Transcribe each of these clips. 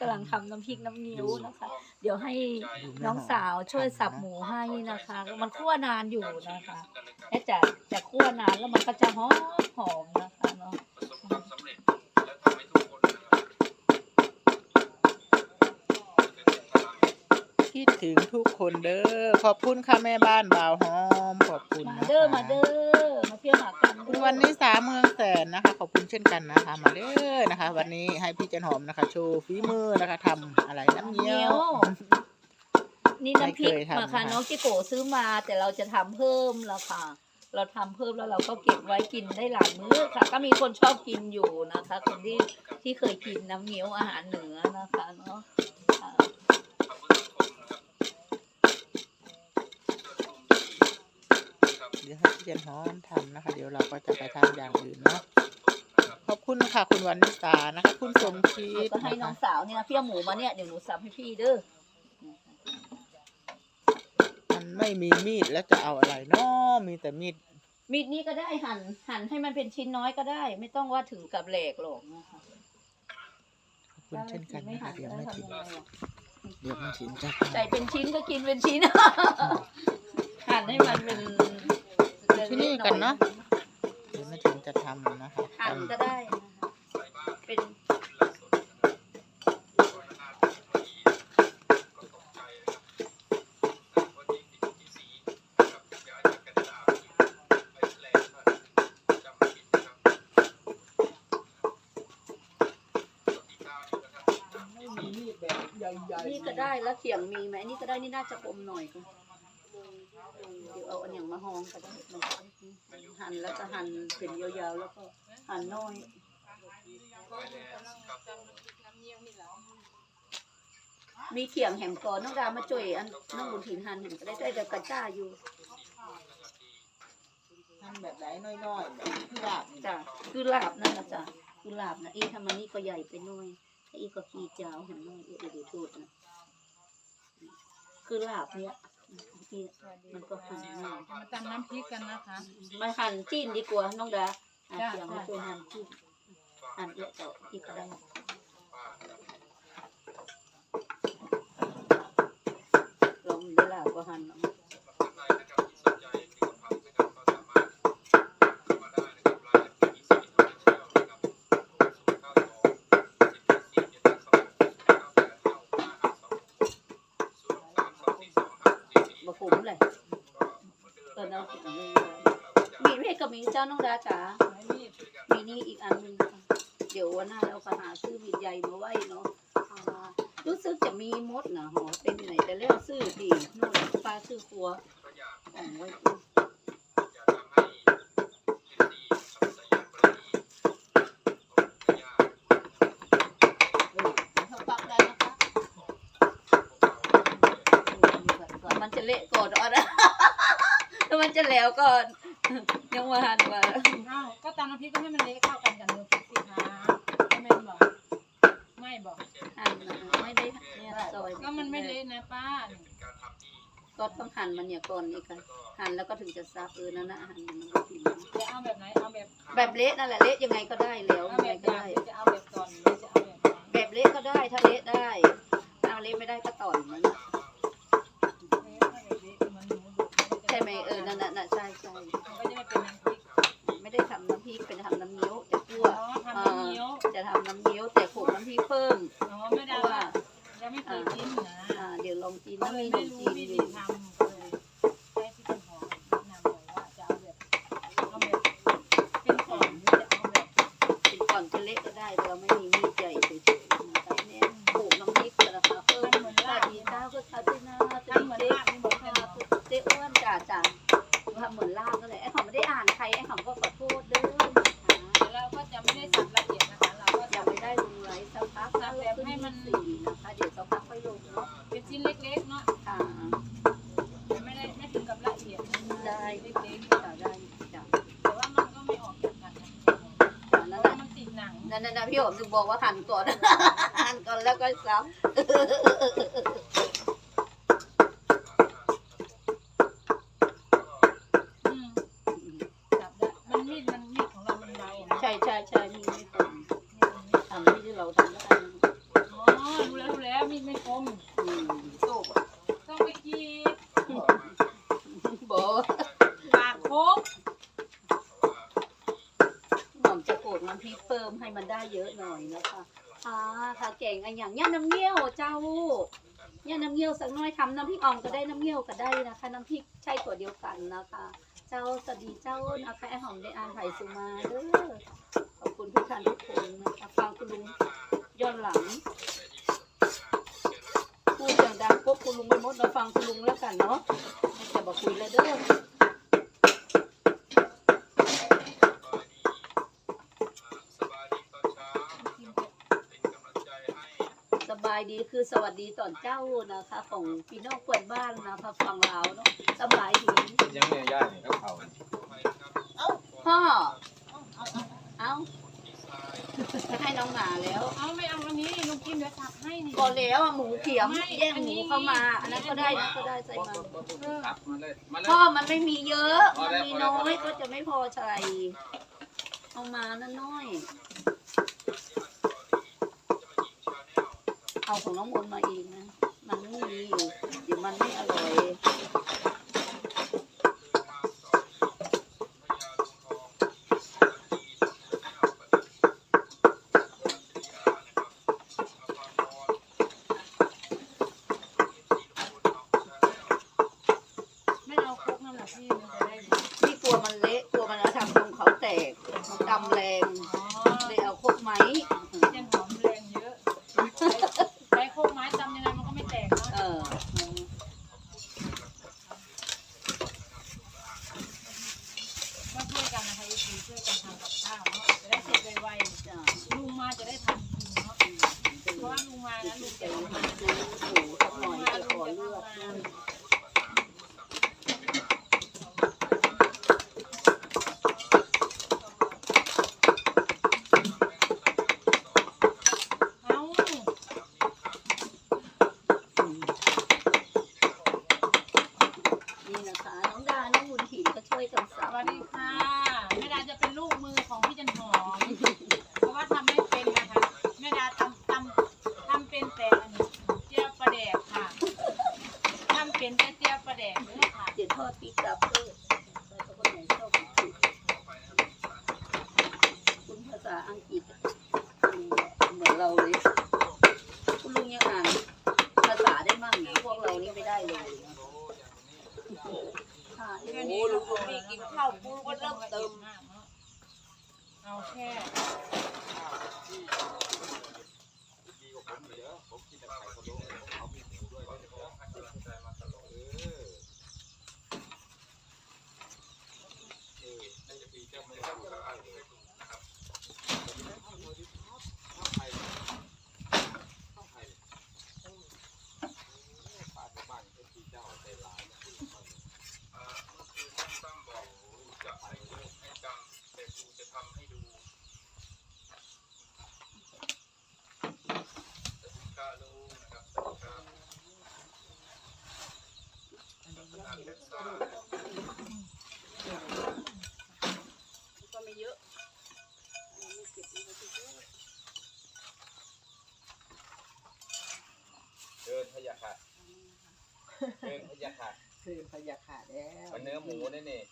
กำลังทำน้ำพริกน้ำนิ้วนะคะ เดี๋ยวให้น้องสาวช่วยสับหมูให้นะคะ มันคั่วนานอยู่นะคะและจะจะคั่วนานแล้วมันก็จะหอมหอมนะคะเนาะประ คิดถึงทุกคนเด้อขอบคุณค่ะแม่บ้านบ่าวหอมขอบคุณมานะคะเด้อ มาเด้อ มาเที่ยวหากันคุณเด้อวันนี้สามเมืองแสนนะคะ ขอบคุณเช่นกันนะคะ มาเด้อนะคะ วันนี้ให้พี่จันหอมนะคะ โชว์ฝีมือนะคะทำอะไรน้ำเงี้เหนียยว ว นี่น้ำพริกไม่เคยทำมาค่ะนะคะ น้องจิโกะซื้อมาแต่เราจะทำเพิ่มแล้วค่ะ เราทำเพิ่มแล้วเราก็เก็บไว้กินได้หลายมื้อค่ะ ก็มีคนชอบกินอยู่นะคะ คนที่ที่เคยกินน้ำเงี้ยวอาหารเหนือนะคะ พี่จันหอมทำนะคะ เดี๋ยวเราก็จะไปทำอย่างอื่นเนาะขอบคุณค่ะคุณวันนิสานะคะ คุณสมคิเราดก็ให้น้องสาวเนี่ยนะพี่เอาหมูมาเนี่ยเดี๋ยวหนูสับให้พี่เด้อมันไม่มีมีดแล้วจะเอาอะไรเนาะมีแต่มีดมีดนี้ก็ได้หั่นหั่นให้มันเป็นชิ้นน้อยก็ได้ ไม่ต้องว่าถึงกับแหลกหรอกนะคะขอบคุณเช่นกันไม่นะคะหั่นเดี๋ยวแล้วไม่ทำถึงยังไงอะเดี๋ยวไม่ถึงจะใส่เป็นชิ้นก็กินเป็นชิ้นหั่นให้มันเป็น ที่นี่กันเนาะเดี๋ยวไม่ถึงจะทำนะคะหั่นก็ได้นะคะเป็นไม่มีมีดแบบใหญ่ๆนี่ก็ได้แล้วเขียงมีไหมนี่ก็ได้นี่น่าจะคมหน่อยก็เดี๋ยวเอมาหองก็ได้มันจะได้หั่นแล้วก็หั่นเป็นยาวๆแล้วก็หั่นน้อยมีเขียงแหมก่อนน้องดามาจ่วยอันน้องบุญถิ่นหั่นแหมก็ได้ได้แต่กระจ้าอยู่ทำแบบไหนน้อยๆแบบที่ลาบจ้ะคือลาบนั่นแหละจ้ะคือลาบนะอีทำมันนี่ก็ใหญ่ไปหน่อยอีก็ขี้เจ้าเห็นน้อยออเดี๋ยวโทษนะคือลาบเนี่ย นี่มันก็หั่นง่ายมาตำน้ำพริกกันนะคะ มาหั่นจิ้นดีกว่าน้องดาอะจ้ะเขียงมาช่วยหั่นจิ้นหั่นเยอะต่ออีกก็ได้ลองเวลาก็หั่นเนาะบ มีเพชรกับมีเจ้าน้องดาจ๋ามีนี่อีกอันหนึงค่ะเดี๋ยววันหน้าเราก็หาซื้อมีดใหญ่มาไว้เนาะรู้สึกจะมีมดนะหอเต็มไหนแต่แล้วซื้อดีนู่นป้าซื้อครัวของไว้เอไว้มันจะเละก่อนอะนะถ้ามันจะแล้วก่อน ยังมาหันมาอ้าวก็ตำน้ำพริกก็ให้มันเละเข้ากันกับเนื้อพริกสิคะไม่แม่นบอกไม่บอกหันนะไม่ได้เนี่ยซอยก็มันไม่เละนะป้าก็ต้องหั่นมันเนี่ยก่อนนี่ค่ะหั่นแล้วก็ถึงจะซับเออนั่นนะหั่นมันก็ถึงจะเอาแบบไหนเอาแบบแบบเละนั่นแหละเละยังไงก็ได้แล้วเอายังแบไงบก็ได้ยาวหรือจะเอาแบบก่อนหรือจะเอาแบบไหนแบบเละก็ได้ถ้าเละได้ถ้าเละไม่ได้ก็ต่อยมันเละถ้าแบบเละมันหมูดุใช่ไหมเออนั่นน่ะน่ะใช่ใช่ มันก็จะ จะทำน้ำเงี้ยวแต่โขลกน้ำพริกเพิ่มอ๋อไม่เพได้ราะว่าว่ายังไม่เคยกินนะอ่าเดี๋ยวลองกินก็นะเลยมีขไม่นมรู้จีนวิอธียู่ทำก็เลยให้พี่ต้นหอมแนะนำบอกว่าจะเอาแบบเอาแบบเป็นก่อนหรือจะเอาแบบถึงก่อนจะเละก็ได้เราไม่มีมีด เป็นชิ้นเล็กๆเนาะค่ะแต่ไม่ได้ไม่ถึงกับละเอียดนะได้เล็กจ้ะได้จ้ะๆแต่ว่ามันก็ไม่ออกจากกันนะจ้ะเพนั่นราะว่าน่ะมันติดหนังนั่นน่ะพี่หอมถึงบอกว่าหั่นก่อน หั่นก่อนแล้วก็ซับอืมจับได้มันมีดมันมีดของเรามันเบานะใช่ใช่ใช่มีไม่ตรง มีดมันมีด ทำที่เราทำแล้วกัน อ๋อรู้ แล้วมีดไม่คม อืม ต้องไปกรีด บอ ปากโคก หม่อมจะโขลกน้ำพริกเพิ่มให้มันได้เยอะหน่อยนะคะอ่าค่ะเก่งอันอย่างย่าน้ำเงี้ยวเจ้าย่าน้ำ เงี้ยวสักน้อยทำน้ำพริกอ่องก็ได้น้ำเงี้ยวก็ได้นะคะ น้ำพริกใช่ตัวเดียวกันนะคะ เจ้าสวัสดีเจ้านะคะไอหอมได้อ่านไผ่สุมาเด้อขอบคุณทุกท่านทุกคนนะคะฟังคุณลุงย้อนหลังพูดอย่างดังปุ๊บคุณลุงไปหมดเราฟังคุณลุงแล้วกันเนาะไม่จะบอกคุยแลยเด้อ บายดีคือสวัสดีตอนเจ้านะคะ ของพี่น้องเปิดบ้านนะคะฟังลาวเนาะสบายดียังเนี่ยย่าเนี่ยก็เผาพ่อเอาจะให้น้องหมาแล้วเอาไม่เอาอันนี้ลุงกิมเดี๋ยวสับให้นี่ก็แล้วอะหมูเขียมไม่แย่งอันหนี้มูเข้ามา อันนั้นก็ได้นะก็ได้ใส่มาครับมาเลยมาเลยพ่อมันไม่มีเยอะพอมันแล้วมีพอแล้วน้อพอแล้ยวก็จะไม่พอใส่เอามานั่นน้อย เอาของน้องมนต์มาเองนะ มันไม่มีอยู่เดี๋ยวมันไม่อร่อยไม่เอาคกนั่นแหละพี่มันจะได้พี่กลัวมันเละกลัวมันจะทำตรงเขาแตกมันดำแรง อ๋อ เลยเอาครกไหม เจนหอมแรงเยอะใช้โคกไม้ตำยังไงมันก็ไม่แตกเนาะ เออ ก็ช่วยกันนะคะอีทีช่วยกันทำกับข้าวเนาะจะได้เสร็จไว จ้ะ ๆลุงมาจะได้ทำกินเนาะเพราะว่าลุงมาแล้วลุง เดี๋ จะ ยว ทำ มั มาน ซื้อหมูสักหน่อยจะขอเลือกด้วย เอ้า นี่นะคะ น้องดา น้องบุญถิ่นก็ช่วยกัน ส สับ วัสดีค่ะแม่ดาจะเป็นลูกมือของพี่จันหอม เพราะว่าทำไม่เป็นนะคะแม่ดาทำทำทำเป็นแต่อันนี้เจียวปลาแดกค่ะทำ เป็นแต่เจียปลาแดกเด้อค่ะเดี๋ยวทอดพริกกับเพื่อใครคนไหนชอบคุณภาษาอังกฤษเหมือนเราเลย คุณลุงยังอ่านภาษาได้มั่งนะพวกเรานี่ไม่ได้เลยค่ะโอ้ลุงคนนี้กินข้าวปูก็เริ่มเติมเอาแค่ ตั้มบอกจะให้ให้ดังแต่กูจะทำให้ดูสวัสดีครับลุงนะครับสวัสดีครับอ่านเว็บไซต์ ก็ไม่เยอะ เดินพยาค่ะเดินพยา ค่ะคือพยาขาดแล้วมันเนื้อหมูนี่นี่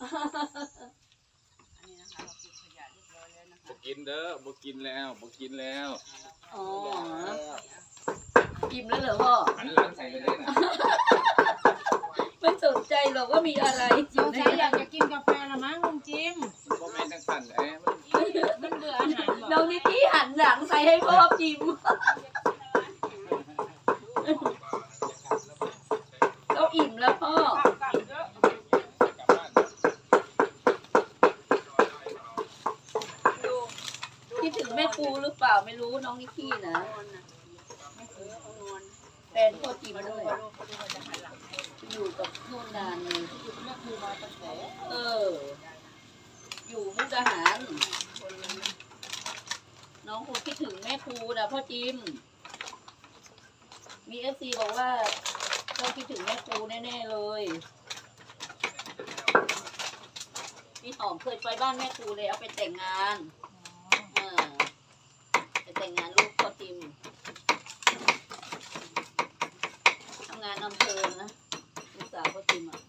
อันนี้นะคะเราเก็บขยะเรียบร้อยแล้วนะคะบกินเด้อบ่กินแล้วบ่กินแล้วอ๋ออิ่มแล้วเหรอพ่อหันหลังใส่เลยเด้อนะไม่สนใจหรอกว่ามีอะไรอสยู่งในสัยอยากจะกินกาแฟละมั้งลุงจิมบ่แม่นจังสั่นเอ้มันมันเบื่ออาหารบอกน้องนิกกี้หันหลังใส่ให้พ่อจิมเราอิ่มแล้วพ่อ กลับบ้าน คิด ถึงแม่ครูหรือเปล่าไม่รู้น้องนิกกี้นะแฟนพ่อจิมาด้วยอยู่กับนู่นนานเลยแม่ครูมาตั้งแต่เออ อยู่มุกดาหาร น้องครูคิดถึงแม่ครูนะพ่อจิม มีเอฟซีบอกว่าต้องคิดถึงแม่ครูแน่ๆเลยพี่หอมเคยไปบ้านแม่ครูเลยเอาไปแต่งงาน แต่งงานลูกพ่อติมทำงานอำเภอนะลูกสาวพ่อติมอะ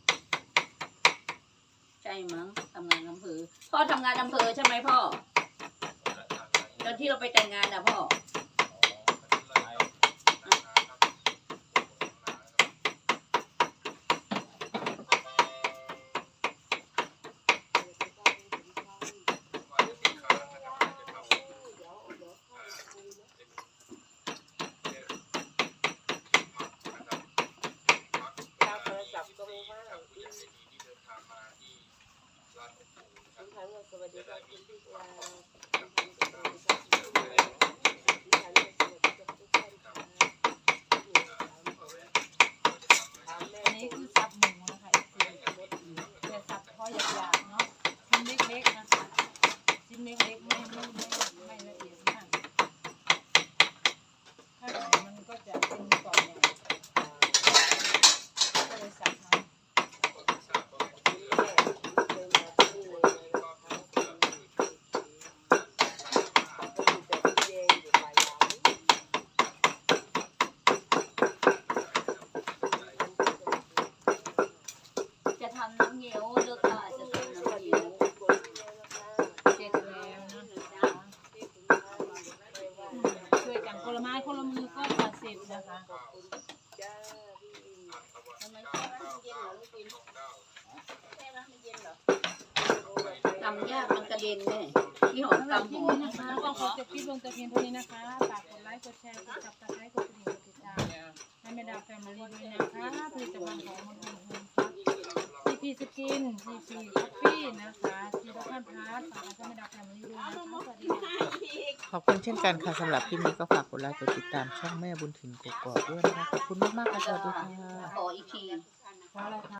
ใช่มั้งทำงานอำเภอพ่อทำงานอำเภอใช่ไหมพ่อตอนที่เราไปแต่งงานนะพ่อ สวัสดีครับคุณพี่วา ลงแต่เพียงเท่านี้นะคะฝากกดไลค์กดแชร์กดซับสไครต์กดกระดิ่งกดติดตามให้แม่ดาแฟมิลี่ด้วยนะคะผลิตภัณฑ์ของมันเป็นโฮมครับทีพีสกินทีพีคอฟฟี่นะคะทีละท่านพาร์ทฝากให้แม่ดาแฟมิลี่ด้วยนะคะสวัสดีค่ะ ขอบคุณเช่นกันค่ะสำหรับคลิปนี้ก็ฝากกดไลค์กดติดตามช่องแม่บุญถิ่นกกอกด้วยนะคะขอบคุณมากๆค่ะสวัสดีค่ะ ขออีกที เพราะอะไรคะ